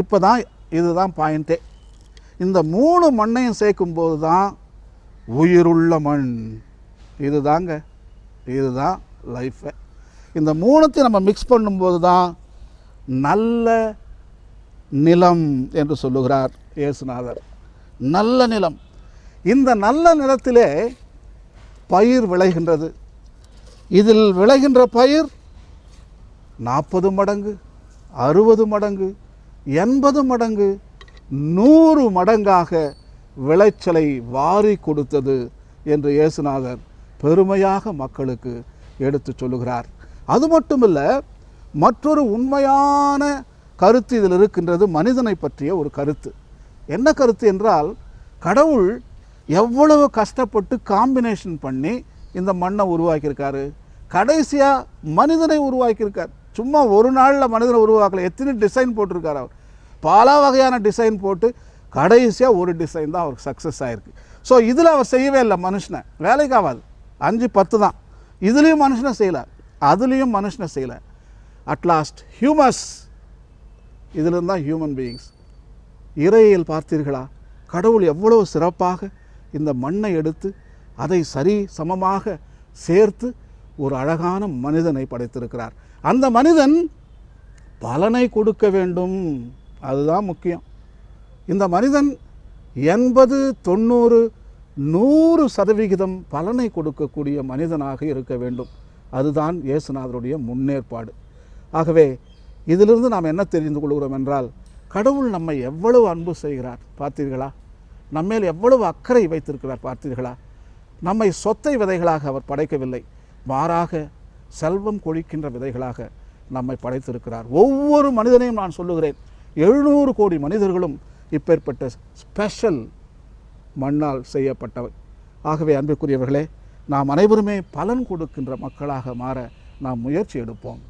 இப்போ தான் இதுதான் பாயிண்ட்டே இந்த மூணு மண்ணையும் சேர்க்கும்போது தான் உயிருள்ள மண். இதுதாங்க. இதுதான் லைஃபு இந்த மூணுத்தையும் நம்ம மிக்ஸ் பண்ணும்போது தான் நல்ல நிலம் என்று சொல்லுகிறார் இயேசுநாதர். நல்ல நிலம். இந்த நல்ல நிலத்திலே பயிர் விளைகின்றது. இதில் விளைகின்ற பயிர் நாற்பது மடங்கு அறுபது மடங்கு எண்பது மடங்கு நூறு மடங்காக விளைச்சலை வாரி கொடுத்தது என்று இயேசுநாதர் பெருமையாக மக்களுக்கு எடுத்து சொல்லுகிறார். அது மட்டுமல்ல மற்றொரு உண்மையான கருத்து இதில் இருக்கின்றது மனிதனை பற்றிய ஒரு கருத்து. என்ன கருத்து என்றால் கடவுள் எவ்வளவு கஷ்டப்பட்டு காம்பினேஷன் பண்ணி இந்த மண்ணை உருவாக்கியிருக்காரு. கடைசியாக மனிதனை உருவாக்கியிருக்கார். சும்மா ஒரு நாளில் மனிதனை உருவாக்கலை. எத்தனை டிசைன் போட்டிருக்கார் அவர். பல வகையான டிசைன் போட்டு கடைசியாக ஒரு டிசைன் தான் அவருக்கு சக்ஸஸ் ஆகிருக்கு ஸோ இதில் அவர் செய்யவே இல்லை மனுஷனை. வேலைக்கு ஆகாது. அஞ்சு பத்து தான். இதுலேயும் மனுஷனை செய்யலை. அதுலேயும் மனுஷனை செய்யலை. அட்லாஸ்ட் ஹியூமஸ் இதிலிருந்து தான் ஹியூமன் பீயிங்ஸ் இறையில் பார்த்தீர்களா? கடவுள் எவ்வளவு சிறப்பாக இந்த மண்ணை எடுத்து அதை சரி சமமாக சேர்த்து ஒரு அழகான மனிதனை படைத்திருக்கிறார். அந்த மனிதன் பலனை கொடுக்க வேண்டும். அதுதான் முக்கியம். இந்த மனிதன் எண்பது தொண்ணூறு நூறு சதவிகிதம் பலனை கொடுக்கக்கூடிய மனிதனாக இருக்க வேண்டும். அதுதான் இயேசுநாதருடைய முன்னேற்பாடு. ஆகவே இதிலிருந்து நாம் என்ன தெரிந்து கொள்கிறோம் என்றால் கடவுள் நம்மை எவ்வளவு அன்பு செய்கிறார் பார்த்தீர்களா? நம்மேல் எவ்வளவு அக்கறை வைத்திருக்கிறார் பார்த்தீர்களா? நம்மை சொத்தை விதைகளாக அவர் படைக்கவில்லை. மாறாக செல்வம் கொழிக்கின்ற விதைகளாக நம்மை படைத்திருக்கிறார். ஒவ்வொரு மனிதனையும் நான் சொல்லுகிறேன். எழுநூறு கோடி மனிதர்களும் இப்பேற்பட்ட ஸ்பெஷல் மண்ணால் செய்யப்பட்டவை. ஆகவே அன்புக்குரியவர்களே நாம் அனைவருமே பலன் கொடுக்கின்ற மக்களாக மாற நாம் முயற்சி எடுப்போம்.